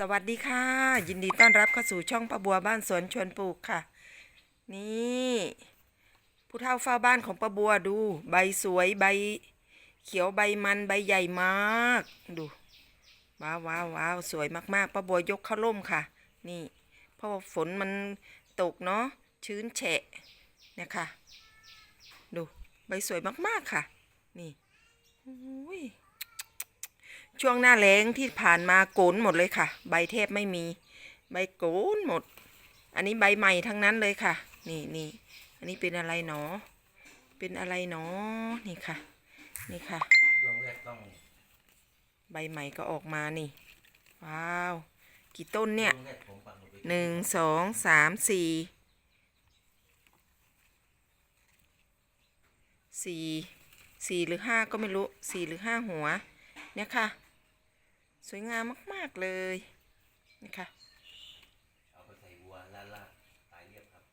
สวัสดีค่ะ ยินดีต้อนรับเข้าสู่ช่องป้าบัวบ้านสวนชวนปลูกค่ะ นี่ผู้เฒ่าเฝ้าบ้านของป้าบัวดู ใบสวยใบ เขียวใบมันใบใหญ่มากดูว้าวว้าวว้าวสวยมากๆป้าบัวยกเข้าร่มค่ะ นี่ เพราะฝนมันตกเนาะชื้นแฉะเนี่ยค่ะ ดู ใบสวยมากๆค่ะ นี่อุ้ย ช่วงหน้าแล้งที่ผ่านมาโกนหมดเลยค่ะ ใบเทพไม่มี ใบโกนหมด อันนี้ใบใหม่ทั้งนั้นเลยค่ะ นี่นี่อันนี้เป็นอะไรหนอ เป็นอะไรหนอ นี่ค่ะ นี่ค่ะช่วงแรกต้องใบใหม่ก็ออกมานี่ ว้าว กี่ต้นเนี่ยช่วงแรกผมปักลงไปหนึ่งสองสามสี่สี่สี่หรือห้าก็ไม่รู้สี่หรือห้าหัว เนี่ยค่ะ สวยงามมาก ๆ เลยนี่ค่ะเอาไปใส่วัวล่าล่าตายเรียบครับ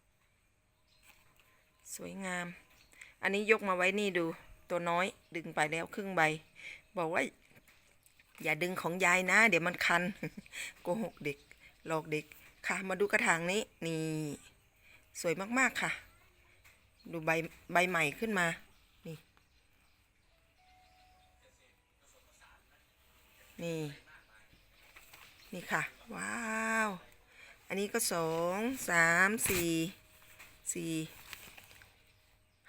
สวยงาม อันนี้ยกมาไว้นี่ดูตัวน้อยดึงไปแล้วครึ่งใบ บอกว่า อย่าดึงของยายนะ เดี๋ยวมันคันโกหกเด็กหลอกเด็กค่ะ มาดูกระถางนี้นี่ สวยมากๆค่ะ ดูใบใบใหม่ขึ้นมานี่ นี่ นี่ค่ะ ว้าว อันนี้ก็สองสามสี่สี่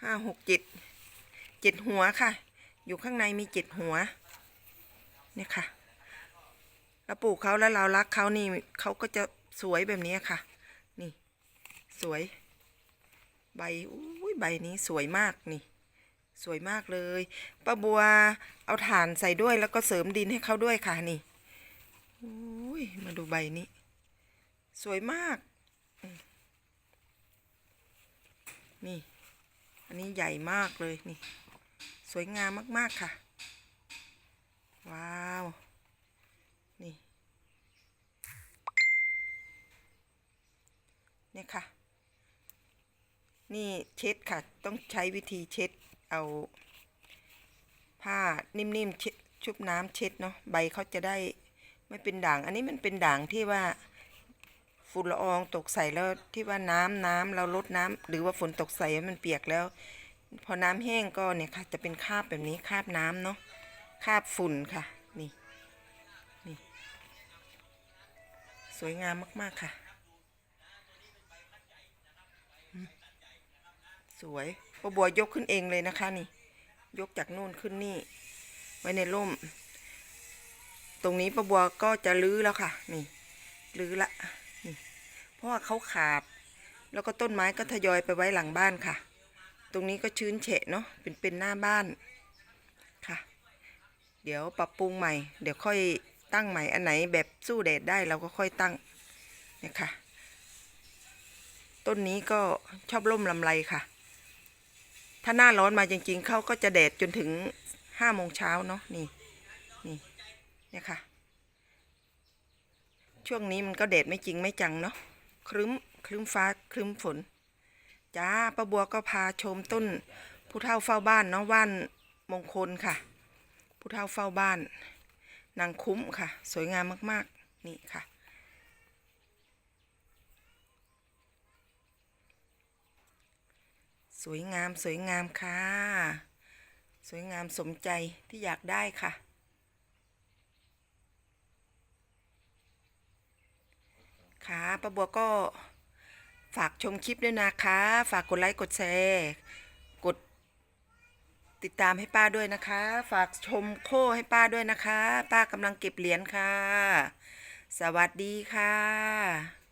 ห้าหกเจ็ดเจ็ดหัวค่ะ อยู่ข้างในมีเจ็ดหัวเนี่ยค่ะเราปลูกเขาแล้วเรารักเขานี่เขาก็จะสวยแบบนี้ค่ะ นี่ สวย ใบอุ้ยใบนี้สวยมากนี่ สวยมากเลยป้าบัวเอาถ่านใส่ด้วยแล้วก็เสริมดินให้เขาด้วยค่ะนี่ อุ้ยมาดูใบนี้ สวยมาก นี่ อันนี้ใหญ่มากเลยนี่ สวยงามมาก ๆ ค่ะ ว้าว นี่ เนี่ยค่ะ นี่เช็ดค่ะ ต้องใช้วิธีเช็ดเอา ผ้านิ่มๆชชุบน้ำเช็ดเนาะ ใบเขาจะได้ ไม่เป็นด่าง อันนี้มันเป็นด่างที่ว่าฝุ่นละอองตกใส่แล้วที่ว่าน้ำน้ำเราลดน้ำหรือว่าฝนตกใส่มันเปียกแล้ว พอน้ำแห้งก็เนี่ยค่ะ จะเป็นคาบแบบนี้คาบน้ำเนาะคาบฝุ่นค่ะ นี่นี่ สวยงามมาก ๆ ค่ะ สวยป้าบัวยกขึ้นเองเลยนะคะ นี่ ยกจากนู่นขึ้นนี่ ไว้ในร่ม ตรงนี้ป้าบัวก็จะลื้อแล้วค่ะ นี่ลื้อละนี่เพราะว่าเขาขาด แล้วก็ต้นไม้ก็ทยอยไปไว้หลังบ้านค่ะ ตรงนี้ก็ชื้นเฉะเนาะเป็นเป็นหน้าบ้านค่ะ เดี๋ยวปรับปรุงใหม่ เดี๋ยวค่อยตั้งใหม่อันไหนแบบสู้แดดได้เราก็ค่อยตั้งเนี่ยค่ะ ต้นนี้ก็ชอบร่มลำไรค่ะ ถ้าหน้าร้อนมาจริงๆเขาก็จะแดดจนถึงห้าโมงเช้าเนาะนี่นี่ เนี่ยค่ะ ช่วงนี้มันก็แดดไม่จริงไม่จังเนาะครึ้มครึ้มฟ้าครึ้มฝนจ้าป้าบัวก็พาชมต้น ผู้เฒ่าเฝ้าบ้านเนาะว่านมงคลค่ะ ผู้เฒ่าเฝ้าบ้านนางคุ้มค่ะ สวยงามมากๆ นี่ค่ะ สวยงามสวยงามค่ะ สวยงามสมใจที่อยากได้ค่ะ ค่ะป้าบัวก็ฝากชมคลิปด้วยนะคะ ฝากกดไลค์กดแชร์กดติดตามให้ป้าด้วยนะคะ ฝากชมโค้ให้ป้าด้วยนะคะ ป้ากำลังเก็บเหรียญค่ะ สวัสดีค่ะ